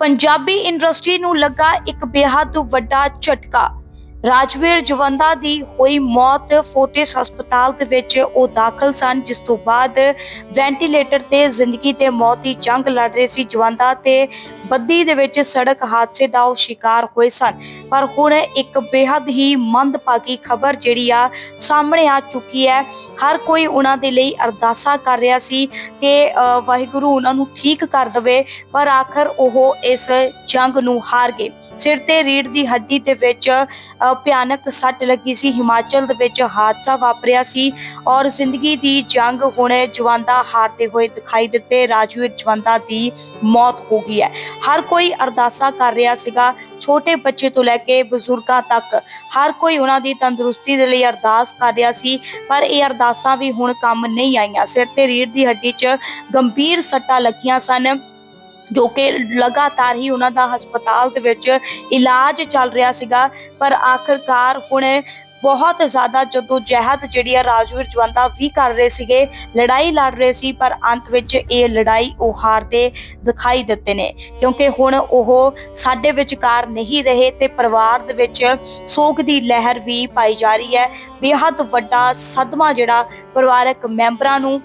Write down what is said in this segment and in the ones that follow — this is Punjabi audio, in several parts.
ਪੰਜਾਬੀ ਇੰਡਸਟਰੀ ਨੂੰ ਲੱਗਾ ਇੱਕ ਬੇਹੱਦ ਵੱਡਾ ਝਟਕਾ। ਰਾਜਵੀਰ ਜਵੰਦਾ ਦੀ ਹੋਈ ਮੌਤ ਫੋਰਟਿਸ ਹਸਪਤਾਲ ਦੇ ਵਿੱਚ ਉਹ ਦਾਖਲ ਸਨ, ਜਿਸ ਤੋਂ ਬਾਅਦ ਵੈਂਟੀਲੇਟਰ ਤੇ ਜ਼ਿੰਦਗੀ ਤੇ ਮੌਤ ਦੀ ਜੰਗ ਲੜ ਰਹੇ ਸੀ। ਜਵੰਦਾ ਤੇ ਬੱਦੀ ਦੇ ਵਿੱਚ ਸੜਕ ਹਾਦਸੇ ਦਾ ਉਹ ਸ਼ਿਕਾਰ ਹੋਏ ਸਨ। ਪਰ ਹੁਣ ਇੱਕ ਬੇਹੱਦ ਹੀ ਮੰਦਭਾਗੀ ਖਬਰ ਜਿਹੜੀ ਆ ਸਾਹਮਣੇ ਆ ਚੁੱਕੀ ਹੈ। ਹਰ ਕੋਈ ਉਹਨਾਂ ਦੇ ਲਈ ਅਰਦਾਸਾਂ ਕਰ ਰਿਹਾ ਸੀ ਕਿ ਵਾਹਿਗੁਰੂ ਉਹਨਾਂ ਨੂੰ ਠੀਕ ਕਰ ਦਵੇ, ਪਰ ਆਖਰ ਉਹ ਇਸ ਜੰਗ ਨੂੰ ਹਾਰ ਗਏ। ਸਿਰ ਤੇ ਰੀੜ ਦੀ ਹੱਡੀ ਦੇ ਵਿੱਚ ਭਿਆਨਕ ਸੱਟ ਲੱਗੀ ਸੀ। ਹਿਮਾਚਲ ਦੇ ਵਿੱਚ ਹਾਦਸਾ ਵਾਪਰਿਆ ਸੀ ਔਰ ਜ਼ਿੰਦਗੀ ਦੀ ਜੰਗ ਹੁਣ ਜਵੰਦਾ ਹਾਰਦੇ ਹੋਏ ਦਿਖਾਈ ਦਿੱਤੇ। ਰਾਜਵੀਰ ਜਵੰਦਾ ਦੀ ਮੌਤ ਹੋ ਗਈ ਹੈ। ਹਰ ਕੋਈ ਅਰਦਾਸਾਂ ਕਰ ਰਿਹਾ ਸੀਗਾ। ਛੋਟੇ ਬੱਚੇ ਤੋਂ ਲੈ ਕੇ ਬਜ਼ੁਰਗਾਂ ਤੱਕ ਹਰ ਕੋਈ ਉਹਨਾਂ ਦੀ ਤੰਦਰੁਸਤੀ ਦੇ ਲਈ ਅਰਦਾਸ ਕਰ ਰਿਹਾ ਸੀ, ਪਰ ਇਹ ਅਰਦਾਸਾਂ ਵੀ ਹੁਣ ਕੰਮ ਨਹੀਂ ਆਈਆਂ। ਸਿਰ ਤੇ ਰੀੜ ਦੀ ਹੱਡੀ 'ਚ ਗੰਭੀਰ ਸੱਟਾਂ ਲੱਗੀਆਂ ਸਨ। ਜੋ ਕਿ ਲਗਾਤਾਰ ਹੀ ਉਹਨਾਂ ਦਾ ਹਸਪਤਾਲ ਦੇ ਵਿੱਚ ਇਲਾਜ ਚੱਲ ਰਿਹਾ ਸੀਗਾ, ਪਰ ਆਖਰਕਾਰ ਹੁਣ ਬਹੁਤ ਜ਼ਿਆਦਾ ਜਦੋਂ ਜਹਿਦ ਜਿਹੜੀ ਆ ਰਾਜਵੀਰ ਜਵੰਦਾ ਵੀ ਕਰ ਰਹੇ ਸੀਗੇ, ਲੜਾਈ ਲੜ ਰਹੇ ਸੀ, ਪਰ ਅੰਤ ਵਿੱਚ ਇਹ ਲੜਾਈ ਉਹ ਹਾਰਦੇ ਦਿਖਾਈ ਦਿੱਤੇ ਨੇ। ਕਿਉਂਕਿ ਹੁਣ ਉਹ ਸਾਡੇ ਵਿਚਕਾਰ ਨਹੀਂ ਰਹੇ ਤੇ ਪਰਿਵਾਰ ਦੇ ਵਿੱਚ ਸੋਗ ਦੀ ਲਹਿਰ ਵੀ ਪਾਈ ਜਾ ਰਹੀ ਹੈ। ਬੇਹੱਦ ਵੱਡਾ ਸਦਮਾ ਜਿਹੜਾ ਪਰਿਵਾਰਕ ਮੈਂਬਰਾਂ ਨੂੰ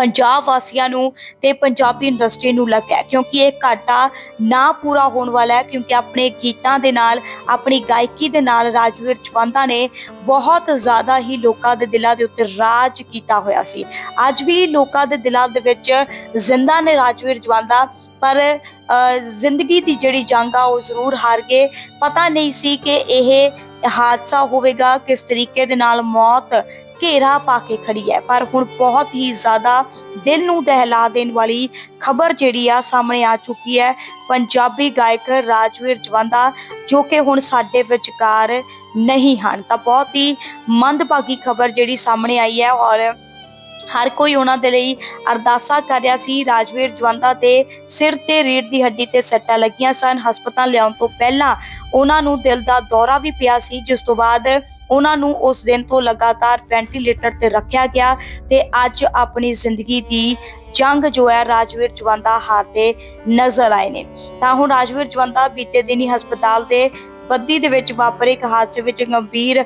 ਪੰਜਾਬ ਵਾਸੀਆਂ ਨੂੰ ਤੇ ਪੰਜਾਬੀ ਇੰਡਸਟਰੀ ਨੂੰ ਲੱਗਾ ਹੈ ਕਿਉਂਕਿ ਇਹ ਘਾਟਾ ਨਾ ਪੂਰਾ ਹੋਣ ਵਾਲਾ ਹੈ ਕਿਉਂਕਿ ਆਪਣੇ ਗੀਤਾਂ ਦੇ ਨਾਲ ਆਪਣੀ ਗਾਇਕੀ ਦੇ ਨਾਲ ਰਾਜਵੀਰ ਚਵੰਦਾ ਨੇ ਬਹੁਤ ਜ਼ਿਆਦਾ ਹੀ ਲੋਕਾਂ ਦੇ ਦਿਲਾਂ ਦੇ ਉੱਤੇ ਰਾਜ ਕੀਤਾ ਹੋਇਆ ਸੀ। ਅੱਜ ਵੀ ਲੋਕਾਂ ਦੇ ਦਿਲਾਂ ਦੇ ਵਿੱਚ ਜ਼ਿੰਦਾ ਨੇ ਰਾਜਵੀਰ ਜਵੰਦਾ ਪਰ ਅ, ਜ਼ਿੰਦਗੀ ਦੀ ਜਿਹੜੀ ਜੰਗ ਆ ਉਹ ਜ਼ਰੂਰ ਹਾਰ ਗਏ। ਪਤਾ ਨਹੀਂ ਸੀ ਕਿ ਇਹ ਹਾਦਸਾ ਹੋਵੇਗਾ ਕਿਸ ਤਰੀਕੇ ਦੇ ਨਾਲ ਮੌਤ ਘੇਰਾ ਪਾ ਕੇ ਖੜੀ ਹੈ। ਪਰ ਹੁਣ ਬਹੁਤ ਹੀ ਜ਼ਿਆਦਾ ਦਿਲ ਨੂੰ ਦਹਿਲਾ ਦੇਣ ਵਾਲੀ ਖਬਰ ਜਿਹੜੀ ਆ ਸਾਹਮਣੇ ਆ ਚੁੱਕੀ ਹੈ। ਪੰਜਾਬੀ ਗਾਇਕ ਰਾਜਵੀਰ ਜਵੰਦਾ, ਜੋ ਕਿ ਹੁਣ ਸਾਡੇ ਵਿਚਕਾਰ ਨਹੀਂ ਹਨ। ਤਾਂ ਬਹੁਤ ਹੀ ਮੰਦਭਾਗੀ ਖਬਰ ਜਿਹੜੀ ਸਾਹਮਣੇ ਆਈ ਹੈ ਔਰ ਹਰ ਕੋਈ ਉਹਨਾਂ ਦੇ ਲਈ ਅਰਦਾਸਾਂ ਕਰ ਰਿਹਾ ਸੀ। ਰਾਜਵੀਰ ਜਵੰਦਾ ਦੇ ਸਿਰ ਤੇ ਰੀੜ ਦੀ ਹੱਡੀ ਤੇ ਸੱਟਾਂ ਲੱਗੀਆਂ ਸਨ। ਹਸਪਤਾਲ ਲਿਆਉਣ ਤੋਂ ਪਹਿਲਾਂ ਉਹਨਾਂ ਨੂੰ ਦਿਲ ਦਾ ਦੌਰਾ ਵੀ ਪਿਆ ਸੀ। ਜਿਸ ਤੋਂ ਬਾਅਦ ਉਹਨਾਂ ਨੂੰ ਉਸ ਦਿਨ ਤੋਂ ਲਗਾਤਾਰ ਵੈਂਟੀਲੇਟਰ ਤੇ ਰੱਖਿਆ ਗਿਆ ਤੇ ਅੱਜ ਆਪਣੀ ਜ਼ਿੰਦਗੀ ਦੀ ਜੰਗ ਜੋ ਹੈ ਰਾਜਵੀਰ ਜਵੰਦਾ ਹਾਰਦੇ ਨਜ਼ਰ ਆਏ ਨੇ। ਤਾਂ ਹੁਣ ਰਾਜਵੀਰ ਜਵੰਦਾ ਬੀਤੇ ਦਿਨੀ ਹਸਪਤਾਲ ਦੇ ਬੱਦੀ ਦੇ ਵਿੱਚ ਵਾਪਰੇ ਇੱਕ ਹਾਦਸੇ ਵਿੱਚ ਗੰਭੀਰ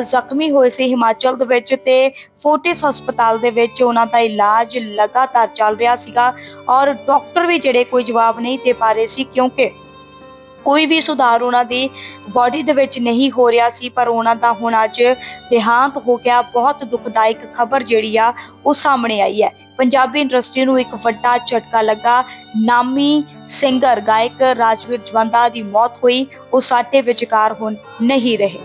ਜ਼ਖਮੀ ਹੋਏ ਸੀ ਹਿਮਾਚਲ ਦੇ ਵਿੱਚ ਤੇ ਫੋਰਟਿਸ ਹਸਪਤਾਲ ਦੇ ਵਿੱਚ ਉਹਨਾਂ ਦਾ ਇਲਾਜ ਲਗਾਤਾਰ ਚੱਲ ਰਿਹਾ ਸੀਗਾ ਔਰ ਡਾਕਟਰ ਵੀ ਜਿਹੜੇ ਕੋਈ ਜਵਾਬ ਨਹੀਂ ਦੇ ਪਾ ਰਹੇ ਸੀ ਕਿਉਂਕਿ ਕੋਈ ਵੀ ਸੁਧਾਰ ਉਹਨਾਂ ਦੀ ਬਾਡੀ ਦੇ ਵਿੱਚ ਨਹੀਂ ਹੋ ਰਿਹਾ ਸੀ, ਪਰ ਉਹਨਾਂ ਦਾ ਹੁਣ ਅੱਜ ਦੇਹਾਂਤ ਹੋ ਗਿਆ। ਬਹੁਤ ਦੁਖਦਾਇਕ ਖਬਰ ਜਿਹੜੀ ਆ, ਉਹ ਸਾਹਮਣੇ ਆਈ ਹੈ। ਪੰਜਾਬੀ ਇੰਡਸਟਰੀ ਨੂੰ ਇੱਕ ਵੱਡਾ ਝਟਕਾ ਲੱਗਾ। ਨਾਮੀ ਸਿੰਗਰ ਗਾਇਕ ਰਾਜਵੀਰ ਜਵੰਦਾ ਦੀ ਮੌਤ ਹੋਈ। ਉਹ ਸਾਡੇ ਵਿਚਕਾਰ ਹੁਣ ਨਹੀਂ ਰਹੇ।